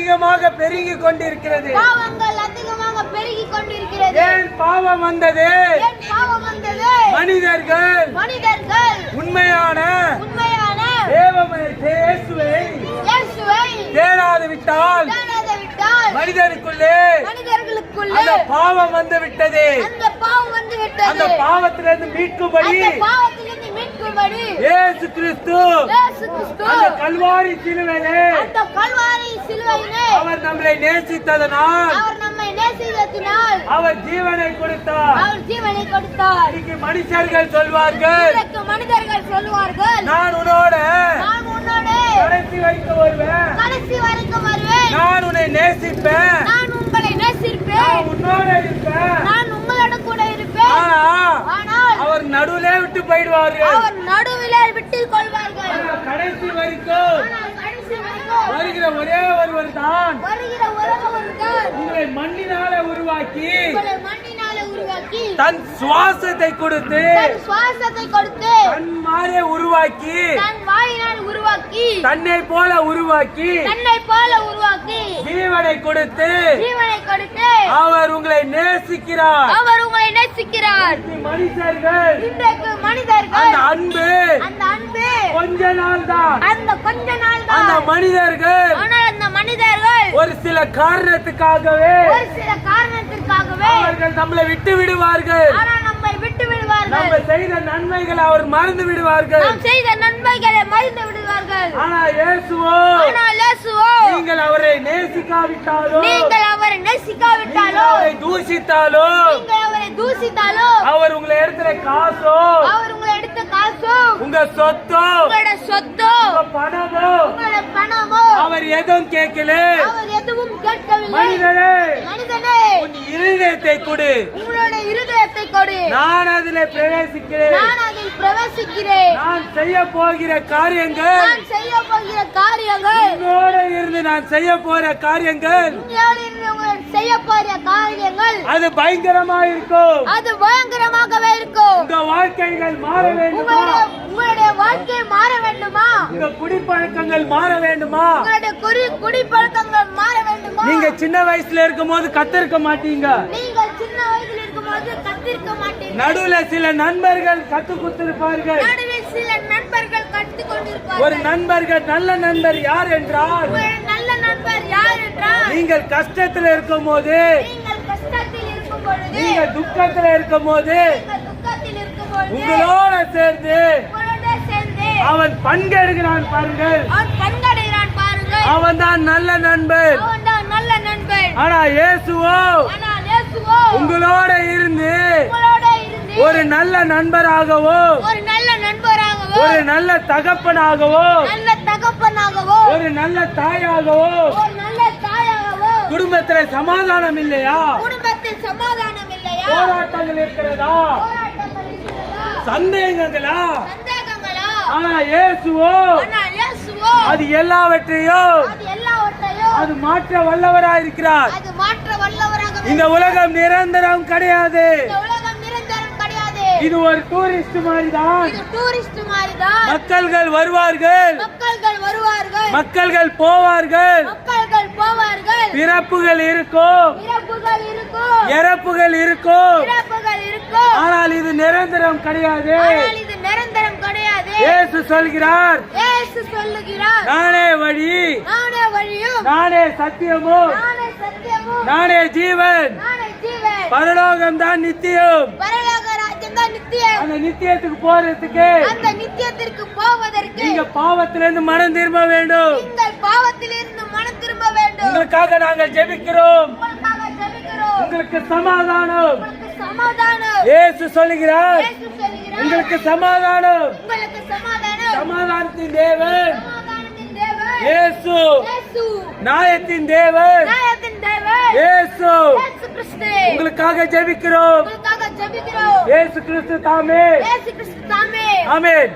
அதிகமாக பெருகி கொண்டிருக்கிறது. பாவங்கள் அதிகமாக பெருகி கொண்டிருக்கிறது. ஏன் பாவம் வந்தது? மனிதர்கள் மனிதர்கள் உண்மையான உண்மையான தேவமை இயேசுவை இயேசுவை தேடாது விட்டால் மனிதனுக்குள்ளே அந்த பாவம் வந்து விட்டது. அந்த பாவம் வந்து விட்டது. பாவத்திலிருந்து மீட்கும்படி அந்த பாவத்திலிருந்து மீட்கும்படி இயேசு கிறிஸ்து. அந்த கல்வாரி சிலுவையிலே அந்த கல்வாரி சிலுவையிலே அவர் நம்மளை நேசித்ததனால் அவர் நம்மை நேசித்ததினால் அவர் ஜீவனை கொடுத்தார். அவர் ஜீவனை கொடுத்தார். இன்னைக்கு மனுஷர்கள் சொல்வார்கள் மனிதர்கள் சொல்லுவார்கள் நான் உன்னோட நான் உன்னோடு கடைசி வரைக்கும் வருவேன். கடைசி வரைக்கும் வருவேன். நான் உன்னை நேசிப்பேன். நான் உங்களை நேசிப்பேன். நான் உன்னோட இருப்பேன். நான் உங்களோட கூட இருப்பேன். ஆனா ஆனால் அவர் நடுவுலே விட்டு போயிடுவார்கள். அவர் விட்டுக் கொள்வார்கள். கடைசி வரைக்கும் வருகிற ஒரே ஒருவர் தான். வருகிற உலகவர்கள் உங்களை மண்ணினால உருவாக்கி உங்களை மண்ணினாலே உருவாக்கி தன் சுவாசத்தை கொடுத்து சுவாசத்தை கொடுத்து தன் மாறே உருவாக்கி தன் வாயினால் உருவாக்கி தன்னை போல உருவாக்கி தன்னை போல உருவாக்கி ஜீவனை கொடுத்து ஜீவனை கொடுத்து அவர் உங்களை நேசிக்கிறார். அவர் உங்களை நேசிக்கிறார். அந்த மனிதர்கள் அன்பு அந்த அன்பு கொஞ்ச நாள் தான் அந்த கொஞ்ச நாள் அந்த தான் மனிதர்கள் ஆனால் அந்த மனிதர்கள் ஒரு சில காரணத்துக்காகவே ஒரு சில காரணத்திற்காகவே அவர்கள் நம்மளை விட்டு விடுவார்கள். ஆனால் நம்மை விட்டு விடுவார்கள். நம்ம செய்த நன்மைகளை அவர் மறந்து விடுவார்கள். நாம் செய்த நன்மைகளை மறந்து விடுவார்கள். ஆனா இயேசுவோ ஆனால் இயேசுவோ நீங்கள் அவரை நேசிக்காவிட்டாலோ நீங்கள் அவரை நேசிக்காவிட்டாலோ நீங்கள் அவரை தூஷித்தாலோ நீங்கள் அவரை தூசித்தாலோ? அவர் உங்களை இடத்துல காசோ? அவர் உங்களை எடுத்த காசோ? உங்க சொத்தோ? உங்களோட சொத்தோ? உங்க பணமோ? உங்களோட பணமோ? அவர் எதுவும் கேட்கல. அவர் எதுவும் கேட்கவில்லை. மனிதனே மனிதனே உன் இருதயத்தை கொடு. உங்களோட இருதயத்தை கொடு. நான் அதில் பிரவேசிக்கிறேன். நான் அதில் பிரவேசிக்கிறேன். நான் செய்ய போகிற காரியங்கள் நான் செய்ய போகிற காரியங்கள் உன்னோட இருந்து நான் செய்ய போற காரியங்கள் உங்களோடு இருந்து செய்ய போகிற காரியங்கள் அது பயங்கரமா இருக்கும் அது பயங்கரமாகவே இருக்கும். உங்க வாழ்க்கைகள் மாற வேண்டுமா? உங்களுடைய வாழ்க்கை மாற வேண்டுமா? உங்க குடிப்பழக்கங்கள் மாற வேண்டுமா? உங்களுடைய குறி குடிப்பழக்கங்கள் மாற வேண்டுமா? நீங்க சின்ன வயசுல இருக்கும் போது கத்திருக்க மாட்டீங்க. நீங்கள் சின்ன வயதில் இருக்கும்போது கத்திருக்க மாட்டீங்க. நடுவுல சில நண்பர்கள் கத்து குத்திருப்பார்கள் நடுவில் சில நண்பர்கள் ஒரு கொண்டிருப்பார்கள். நண்பர்கள் நல்ல நண்பர் யார் என்றால் உங்கள் நல்ல நண்பர் யார் என்றால் நீங்கள் கஷ்டத்துல இருக்கும் போது நீங்கள் துக்கத்துல இருக்கும் போது உங்களோட சேர்ந்து அவன் பங்கெடுக்கிறான் பாருங்கள். அவன் தான் நல்ல நண்பன். ஆனா இயேசுவோ உங்களோட இருந்து ஒரு நல்ல நண்பராகவோ ஒரு நல்ல நண்பராகவோ ஒரு நல்ல தகப்பனாகவோ நல்ல தகப்பனாகவோ ஒரு நல்ல தாயாகவோ ஒரு நல்ல தாயாகவோ குடும்பத்துல சமாதானம் இல்லையா? குடும்பத்தில் சமாதானம் இல்லையா? போராட்டங்கள் இருக்கிறதா? சந்தேகங்களா? ஆனா இயேசுவோ அது எல்லாவற்றையும் அது மாற்ற வல்லவரா இருக்கிறார். இந்த உலகம் நிரந்தரம் கிடையாது. இது ஒரு டூரிஸ்ட் மாதிரி தான் இது டூரிஸ்ட் மாதிரி தான் மக்கள்கள் வருவார்கள். மக்கள்கள் வருவார்கள். மக்கள்கள் போவார்கள். போவார்கள். பிறப்புகள் இருக்கும். இறப்புகள் இருக்கும். இறப்புகள் இருக்கும். இறப்புகள் இருக்கும். ஆனால் இது நிரந்தரம் கிடையாது. ஆனால் இது நிரந்தரம் கிடையாது. இயேசு சொல்கிறார். இயேசு சொல்லுகிறார். நானே வழி. நானே வழியும். நானே சத்தியமும் நானே சத்தியமும் நானே ஜீவன். நானே ஜீவன். பரலோகம் தான் நித்தியம். பரலோக ராஜ்யம் தான் நித்தியம். அந்த நித்தியத்துக்கு போறதுக்கு. அந்த நித்தியத்திற்கு போவதற்கு. நீங்க பாவத்திலிருந்து மனம் திரும்ப வேண்டும். நீங்கள் பாவத்திலிருந்து மனம் திரும்ப வேண்டும் உங்களுக்காக நாங்கள் ஜெபிக்கிறோம். உங்களுக்கு சமாதானம். இயேசு சொல்லுகிறார். உங்களுக்கு சமாதானம். சமாதானத்தின் தேவன். இயேசு. நாயத்தின் தேவன். இயேசு. உங்களுக்காக ஜெபிக்கிறோம். இயேசு கிறிஸ்து தாமே. ஆமென்.